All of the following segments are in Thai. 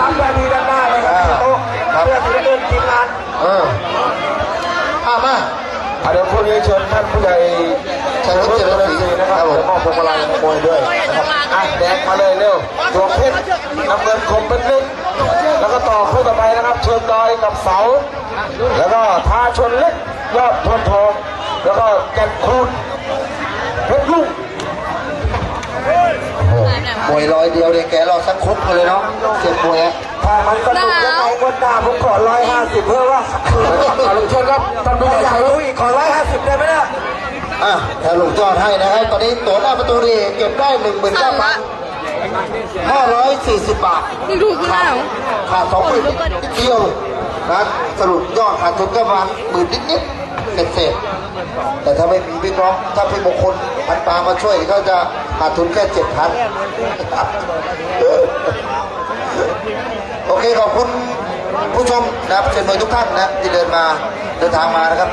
ตามแบบนี้ด้านหน้าเลยครับโต๊ะเพื่อที่จะเดินทีมงานเอออะมาอะเดี๋ยวพรุ่งนี้เชิญท่านผู้ใหญ่ชัยวุฒิเจริญศรีนะครับครับผมเดี๋ยวมอบพวงมาลัยขโมยด้วยนะครับอะแดงมาเลยเร็วดวงเพชรน้ำเงินคมเป็นเล็กแล้วก็ต่อคู่ต่อไปนะครับ เชิญดอยกับเสา แล้วก็ท้าชนเล็กยอดทนทองแล้วก็แก่นคูณเพชรลูก มวยร้อยเดียวเนี่ยแกรอสักคุกมาเลยเนาะเสียบมวยอะถ้ามันสนุกแล้วไงวันหน้าผมขอร้อยห้าสิบเพื่อว่าเอาลุงเชิญครับท่านผู้ใหญ่อยากรู้อีกขอร้อยห้าสิบได้ไหมเนี่ยอะถ้าลงจอดให้นะครับตอนนี้ตัวหน้าประตูนี่เก็บได้หนึ่งหมื่นเก้าพันห้าร้อยสี่สิบบาทมึงดูกูแล้วขาดสองหมื่นนิดเดียวนะสรุปยอดขาดทุนก็ประมาณหมื่นนิดๆ เศษเศษๆแต่ถ้าไม่มีพี่น้องถ้าพี่มงคลพันปามาช่วยก็จะขาดทุนแค่เจ็ดพันโอเคขอบคุณผู้ชมนะครับเชิญมวยทุกท่านนะที่เดินมาเดินทางมานะครับ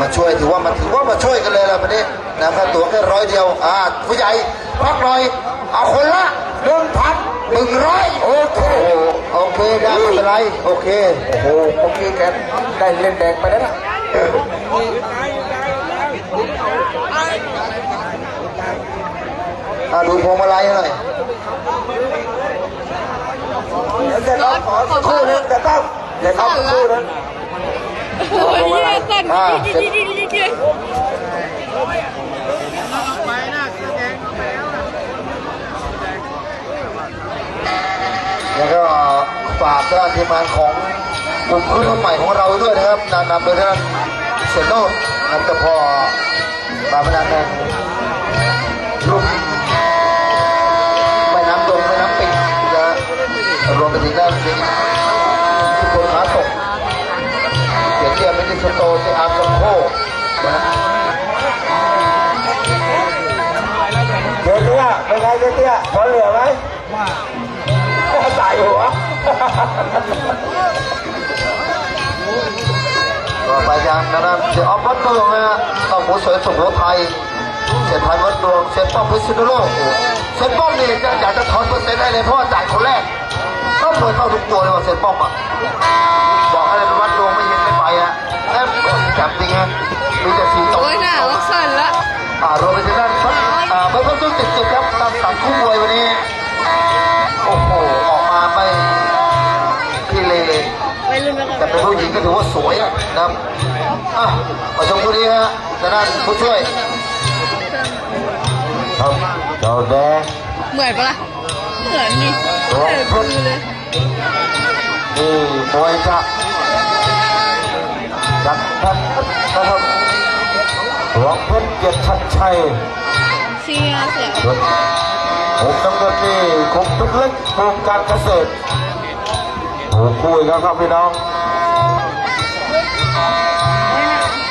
มาช่วยถือว่ามันถือว่ามาช่วยกันเลยละวันนี้นะครับตัวแค่ร้อยเดียวอ่าผู้ใหญ่พักหน่อยเอาคนละหนึ่งพันหนึ่งร้อยโอเคโอเคได้ไม่เป็นไรโอเคโอ้โหเมื่อกี้แกได้เล่นแดงไปแล้วนะ อาดูพวงมาลัยหน่อยเดี๋ยวจะต้องขอสักครู่นึงแต่ต้องเดี๋ยวต้องสักครู่นึงโอ้ยเหี้ยสั่นยิ่งยิ่งยิ่งยิ่งแล้วก็ฝากท่านทีมงานของกลุ่มรุ่นใหม่ของเราด้วยนะครับนำนำโดยท่าน เซนโนนันตพอตามพนันแห่งรุ่นแม่น้ำดงแม่น้ำปิงนะรวมไปถึงด้านสิงห์ทุกคนขาตกเกียรติเกียรติเป็นดิสโตเซอาร์กัมโคนะเดี๋ยวเตี้ยเป็นไงเดี๋ยวเตี้ยพอเหลือไหมว่าใส่หัว ไปยังนะครับเสียออฟวัดดวงนะฮะต้องหมูสวยสุโขทัยเสียพันวัดดวงเสียป้อมพิษณุโลกเสียป้อมนี่จะอยากจะถอนเปอร์เซ็นต์ได้เลยเพราะว่าจ่ายคนแรกก็มวยเข้าทุกตัวเลยว่าเสียป้อมอะบอกอะไรเป็นวัดดวงไม่เห็นไม่ไปอะแอบจับจริงฮะมีแต่สีตกโอ้ยหนาวสั่นละอ่ารวมไปถึงด้านอ่าไม่ต้องต้องติดติดครับตามตัดคู่มวยวันนี้ ไปลืมแล้วแต่เป็นผู้หญิงก็ถือว่าสวยอะนะครับอะมาชมคู่นี้ฮะทางด้านผู้ช่วยครับเจ้าแดงเหมือนปะล่ะเหมือนนี่เหมือนปืนเลยนี่มวยจากจากท่านนะครับหลวงเพชรเกียรติชัดชัยเชียร์เสียส่วนผมน้ำเงินนี่คงทุกเล็กโครงการเกษตร ถูกคุยกันครับพี่น้อง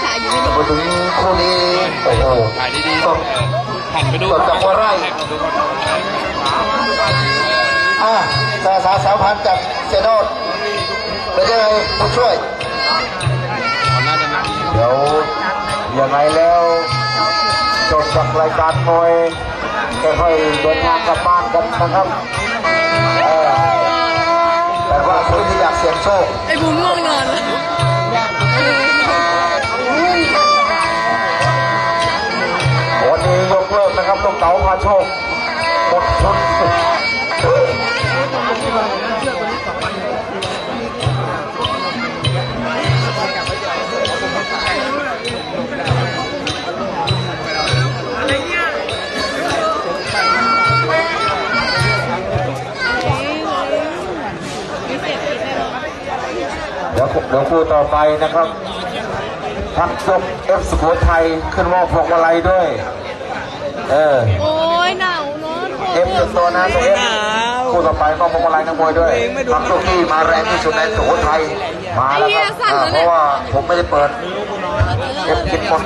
ขาอยู่ไม่ดีมาถึงคู่นี้โอ้โหถ่ายดีสดๆหันไปดูสดจากหัวไร่อะสาสาสาวพันธุ์จากเซโนดเป็นยังไงผู้ช่วยน่าจะหนักเดี๋ยวยังไงแล้วจบจากรายการมวยค่อยๆเดินทางกลับบ้านกันนะครับ โชคไอ้บุ้มง่วงนอนเลยวันนี้ยกเลิกนะครับลูกเต๋าพาโชค เดี๋ยวเดี๋ยวคู่ต่อไปนะครับ พักยกเอฟสุโขทัยขึ้นมอบพวงมาลัยด้วย เออ โอ้ยหนาวเนอะเอฟเป็นตัวนะตัวเอฟคู่ต่อไปมอบพวงมาลัยนักมวยด้วยพักยกที่มาแรงที่สุดในสุโขทัยมาแล้วครับอ่าเพราะว่าผมไม่ได้เปิดเอฟกินหมด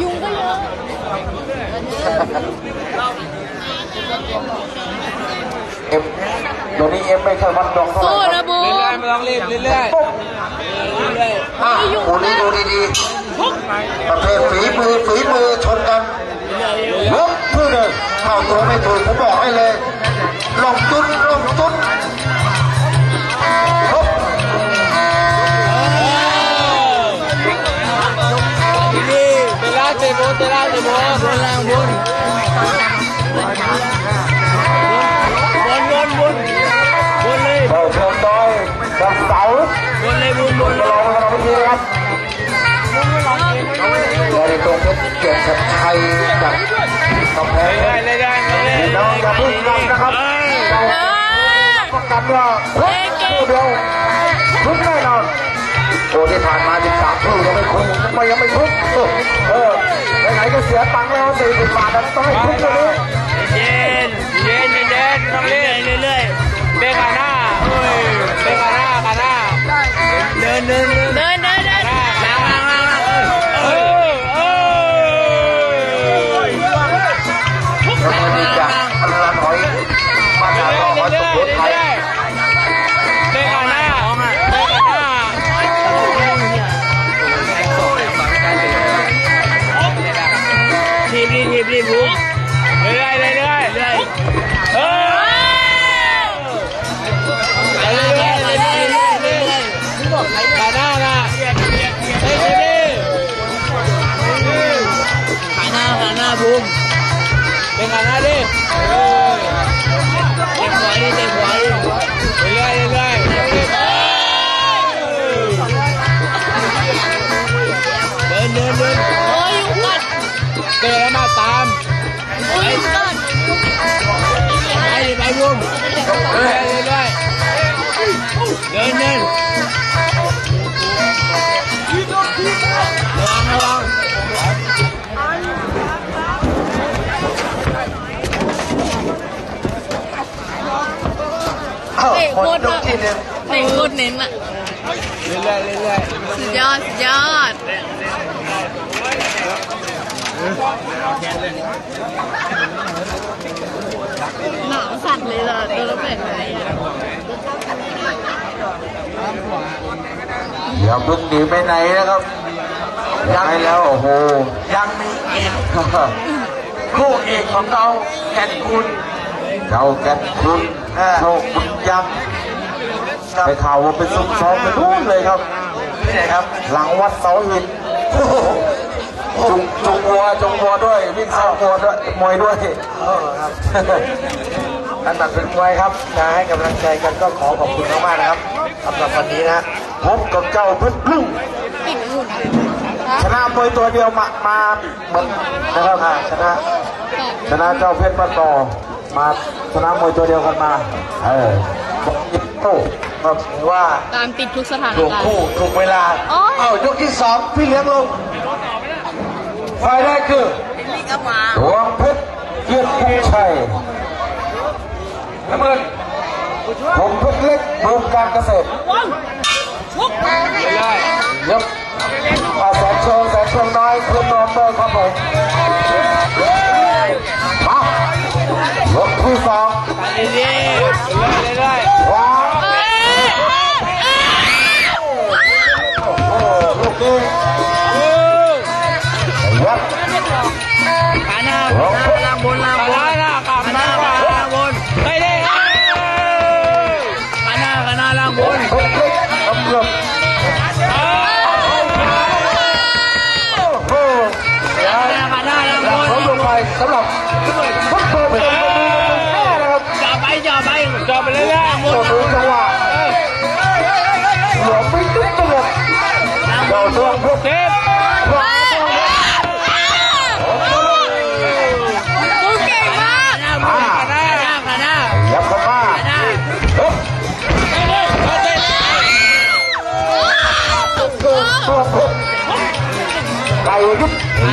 ยุงก็เยอะเอฟเดี๋ยวนี้เอฟไม่ค่อยวัดดองเท่าไหร่สู้ครันะบบูเรื่อยๆ ไม่องเล่นเรื่อยๆะคู่นี้ดูดีๆประเภทฝีมือฝีมือชนกันลบพื้นเลยข้าตัวไม่ถูกผมบอกให้เลยลงตุ้นลงตุ้นลบดีเวลาเจ็บปวดเวลาเจ็บปวดเวลาเจ็บปวด เรื่อยๆเรื่อยพี่น้องอย่าพึ่งนำนะครับเราป้องกันว่าคุกคู่เดียวคุกแน่นอนโอ้ที่ผ่านมา 13คู่ยังไม่คุ้มทำไมยังไม่คุกเออไหนก็เสียตังค์แล้วสี่สิบบาทแล้วต้องให้คุกเลยเย็นเย็นเย็นเย็นต้องเล่นเรื่อยๆเบคาน่าเอ้ยเบคาน่า เป็นคาน่าดิเออเต็มหัวดิเต็มหัวดิเรื่อยๆเรื่อยๆเดินเดินเดินโอ้ยยุงกัดเดินแล้วมาตามโอ้ยยุงกัดไปดิไปบุ้มเรื่อยๆเรื่อยๆเดินเดินระวังระวัง เอ้าหมดยกที่หนึ่งเตะโคตรเน้นอะเรื่อยๆเรื่อยสุดยอดสุดยอดหนาวสั่นเลยล่ะตัวเราแข็งไหนอะอย่าเพึ่งหนีไปไหนนะครับยังให้แล้วโอ้โหยังมีอีกคู่เอกของเราแก่นคุณ เจ้าแกนคุณโชคบุญยังไปข่าวว่าไปซุ่มซ้อมไปนู่นเลยครับที่ไหนครับ หลังวัดเสาหินจุงจุงวัวจุงวัวด้วยวิ่งเข้าวัวด้วยมวยด้วยเออครับอันตัดเป็นมวยครับนะให้กำลังใจกันก็ขอขอบคุณมากๆนะครับสำหรับวันนี้นะพบกับเจ้าเพชรพึ่งชนะมวยตัวเดียวมามาเหมือนนะครับอ่าชนะชนะเจ้าเพชรปัตตอ มาชนะมวยตัวเดียวกันมา เออโอ้ก็ถือว่าตามติดทุกสถานถูกการณ์ คู่ถูกเวลา โอ้ย เอายกที่สองพี่เลี้ยงลงไฟแรกคือนี่ก็มาดวงเพชรเกียรติภูมิชัยน้ำเงินผมเพชรเล็กบูมการเกษตรๆเรื่อยยกอาแสนเชิงแส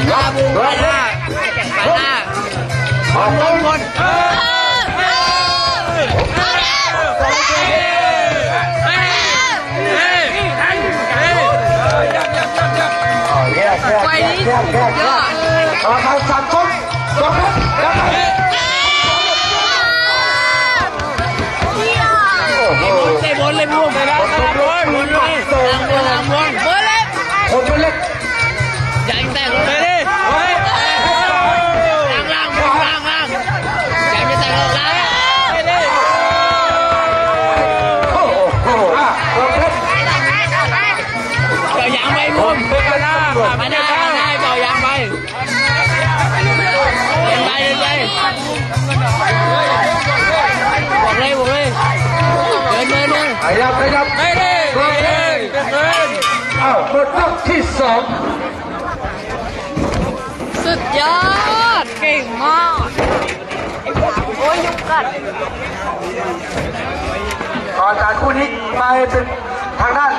บยับดวงเพชรขาหน้ามาบนบนเออแยกแยกไฟแยกนี้ยกแยกยอดเอาทางสามชนดวงเพชรยับโอ้โหเตะบอลเลยพุ่งไปแล้วบ ยับขยับไปดิไปดิเดินอ้าวหมดยกที่สองสุสุดยอด เก่งมากโอ้ยยุงกัดก่อนจากคู่นี้ไปเป็นทางด้าน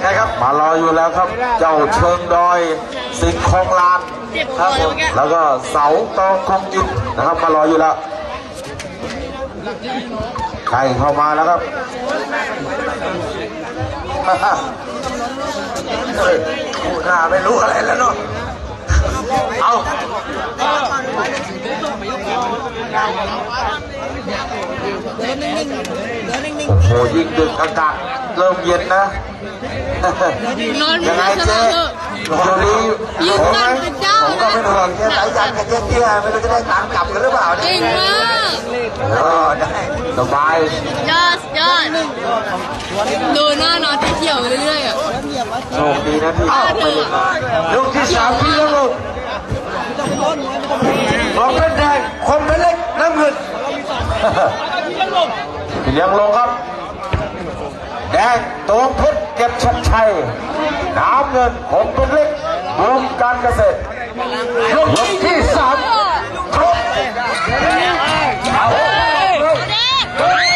ใช่ครับมารออยู่แล้วครับ เจ้าเชิงดอยสิงห์คลองลานเจ็บคคอรับเลยผมเมื่อกี้แล้วก็เสาตองคงยินนะครับมารออยู่แล้วใค รเข้ามาแล้วครับเฮ้ยคู่หน้าไม่รู้อะไรแล้วเนาะเอาโอ้โหยิ่งดึกอากาศเริ่มเย็นนะ นอนยังไงเจ๊ได้โจลียิงผมไหมกันนเจ้ผมก็เป็นห่วงแค่สายยันกับเจ๊เตี้ยไม่รู้จะได้ตังกลับกันหรือเปล่าเนี่เก่ยงมาก เออได้สบายยอดยอดดูหน้านอนที่เขียวเรื่อยๆอะโชคดีนะที่อ้าวไม่ได้มาลูกที่สามพี่แล้วลูกบอกเป็นแดงคมเป็นเล็กน้ำเงินพี่เลี้ยงลงครับ แดงตัวเพชรเก็บชัดชัยน้ำเงินผมเป็นเล็กรวมการเกษตรลูกที่สาม 好，对，好，好，好，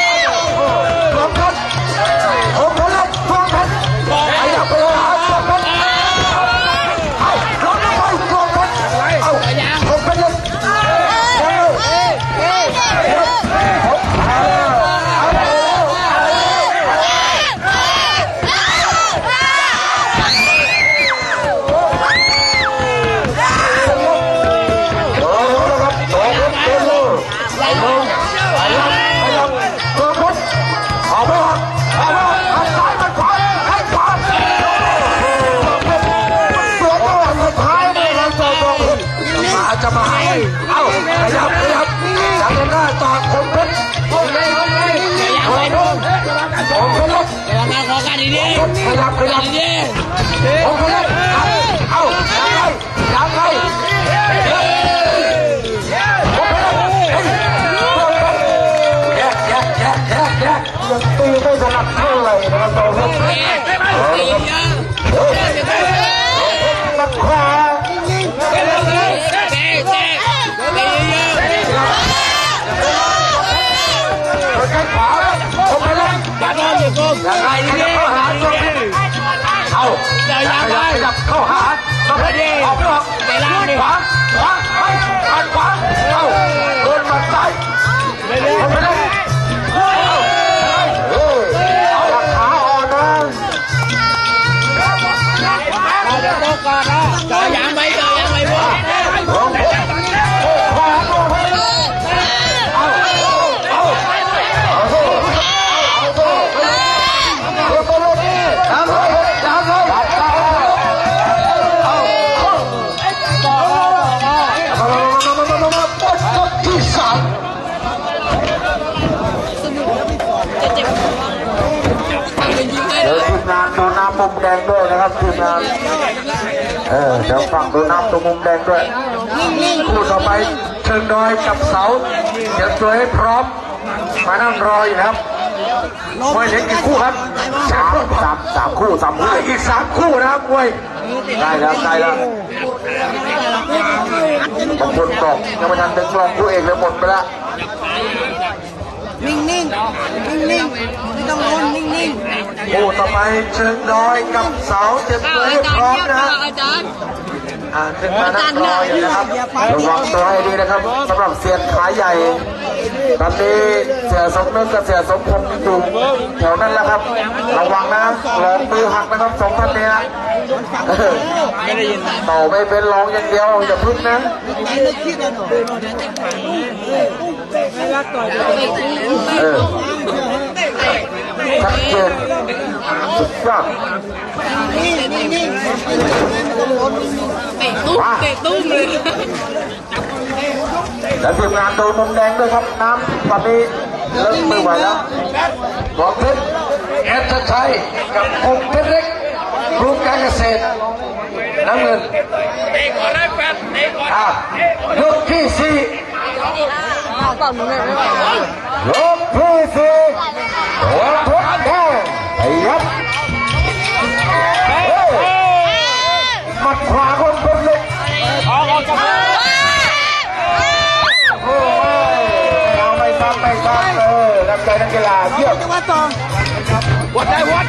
อย่าโดนอย่าโกงยังไงขยับเข้าหาคมเพชรเอ้าขยับขยับเข้าหาคมเพชรออกไปออกเตะล่างดิขวาขวาไปปัดขวาเอ้าโดนหมัดซ้ายคมเพชรเลยเอาขาอ่อนนะเราจะโตก่อนนะ มุมแดงด้วยนะครับทีมงานเออเดี๋ยวฝั่งดูน้ำตรงมุมแดงด้วยคู่ต่อไปเชิงดอยกับเสาเตรียมตัวให้พร้อม มานั่งรออยู่ครับมวยเหล็กกี่คู่ครับสามสามสามคู่สามคู่อีกสามคู่นะครับมวยได้แล้วได้แล้วบางคนบอกยังไม่ทันถึงกลองคู่เอกเลยหมดไปแล้ว นิ่งๆนิ่งๆไม่ต้องงนนิ่งคู่ต่อไปเชิงดอยกับเสาเตรียมตัวอาให้จารพร้อมย์นะค่ะฮะอาจารย์อ่าขึ้นมานั่งรออยู่นะครับระวังตัวให้ดีนะครับสำหรับเสียนขาใหญ่ตอนนี้เสียสมนึกกับเสียสมพงษ์อยู่แถวนั้นแหละครับ ระวังนะลองมือหักนะครับสองท่านเนี้ยเออต่อไม่เป็นรองอย่างเดียวอย่าพึ่งนะ รักต่ออชัดเจนสุดยอดเตะตุ้มเตะตุ้มเลยและทีมงานโดนมุมแดงด้วยครับน้ำตอนนี้เริ่มไม่ไหวแล้วบอกเพชรเอสชัยกับคมเพชรเล็กกลุ่มการเกษตรน้ำเงินเตะก่อนได้แฟนเตะก่อนยกที่สี่ ลงพี่สี่หัวทุกเท้าไปยับมัดขวาคนเป็นเล็กออกออกจากโอ้ยเอาไม่ซ้ำไม่ซ้ำเออน้ำใจนักกีฬาเยี่ยวัดได้วัด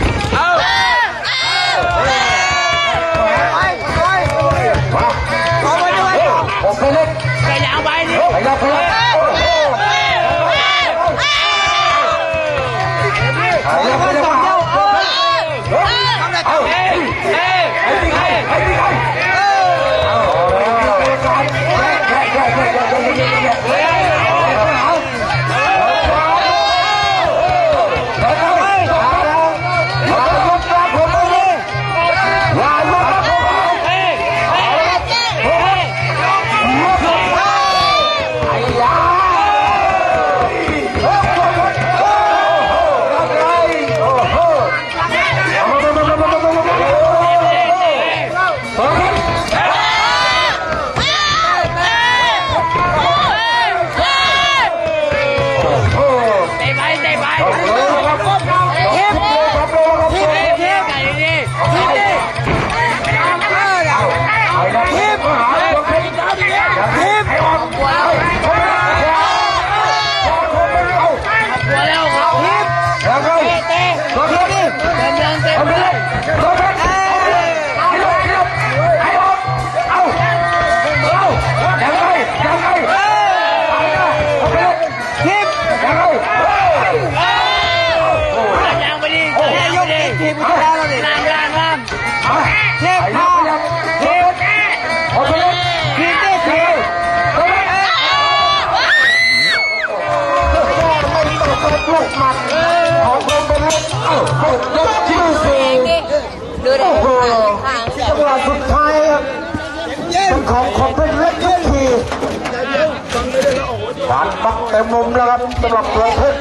เต็มมุมแล้วครับสำหรับตัวเพชร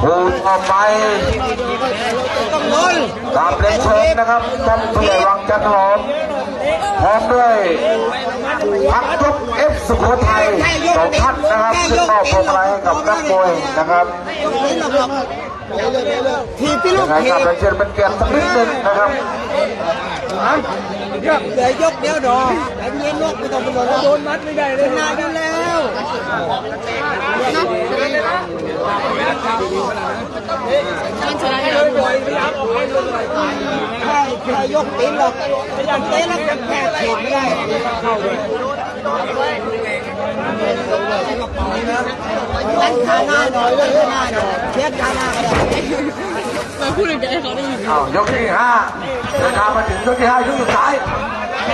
คูณออกไปต้องนนตามเล่นเชิญนะครับท่านผู้ใหญ่วังจันทร์หอมพร้อมด้วยพักยกเอฟสุโขทัยสองท่านนะครับซึ่งมอบพวงมาลัยให้กับนักมวยนะครับทีมพี่ลูยักงไงทีครับเรียนเชิญเป็นเกียรติสักนิดหนึงนะครับ เหลือยกเดียวดอกไอ้เย็นยกไม่ต้องไปโดนโดนมัดไม่ได้เลยนานอยู่แล้วมันชนะกันเลยแค่แค่ยกตีนหรอกยังเตะแล้วก็แค่เข็นไม่ได้ตั้งขาหน้าหน่อยเลยหน้าหน่อยเช็ดขาหน้าก็ได้มาพูดเดี๋ยวให้เขาได้ยินเอายกที่ห้า เดินทางมาถึงยกที่ห้ายกสุดท้าย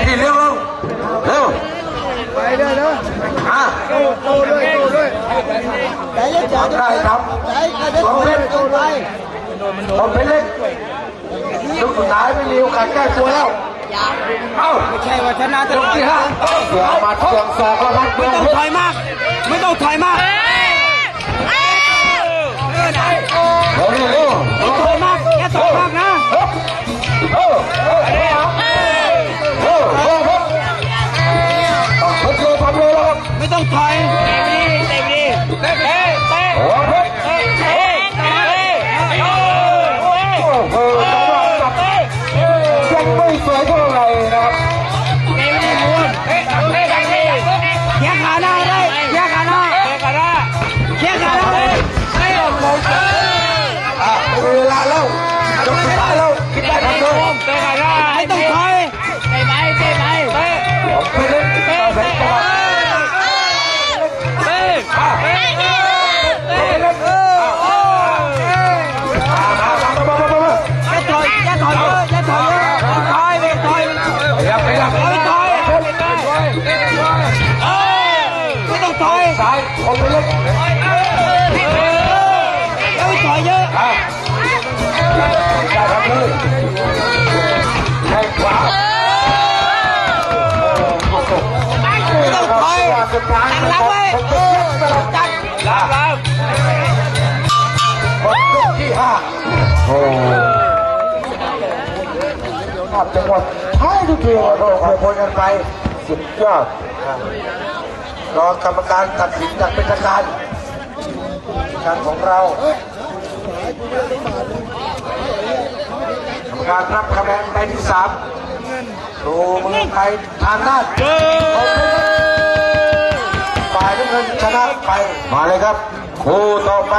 นี่เร็วเร็วเร็วไปเลยเนาะอะโตด้วยโตด้วยไหนจะจับทำได้ครับไหนก็ได้โตด้วยโตด้วยผมเป็นเล็กยกสุดท้ายไม่มีโอกาสแก้ตัวแล้วเอ้าไม่ใช่ว่าชนะตยลกอดที่ห้าเสือมาเสืองศอกแล้วครับเมืองเพชรถอยมาก ไม่ต้องถอยมากเร็วเร็วเร็วถอยมากแค่ কোথায় ตั้งรับไว้จัดรับรับหมดยกที่ห้าโอ้ภาพจังหวะท้ายทุกทีโอ้โหพลกันไปสุดยอดรอกรรมการตัดสินจากเป็นทางการการของเรากรรมการรับคะแนนไปที่สามดูมือใครทางด้านฝ่ายน้ำเงิน ชนะไป มาเลยครับ คู่ต่อไป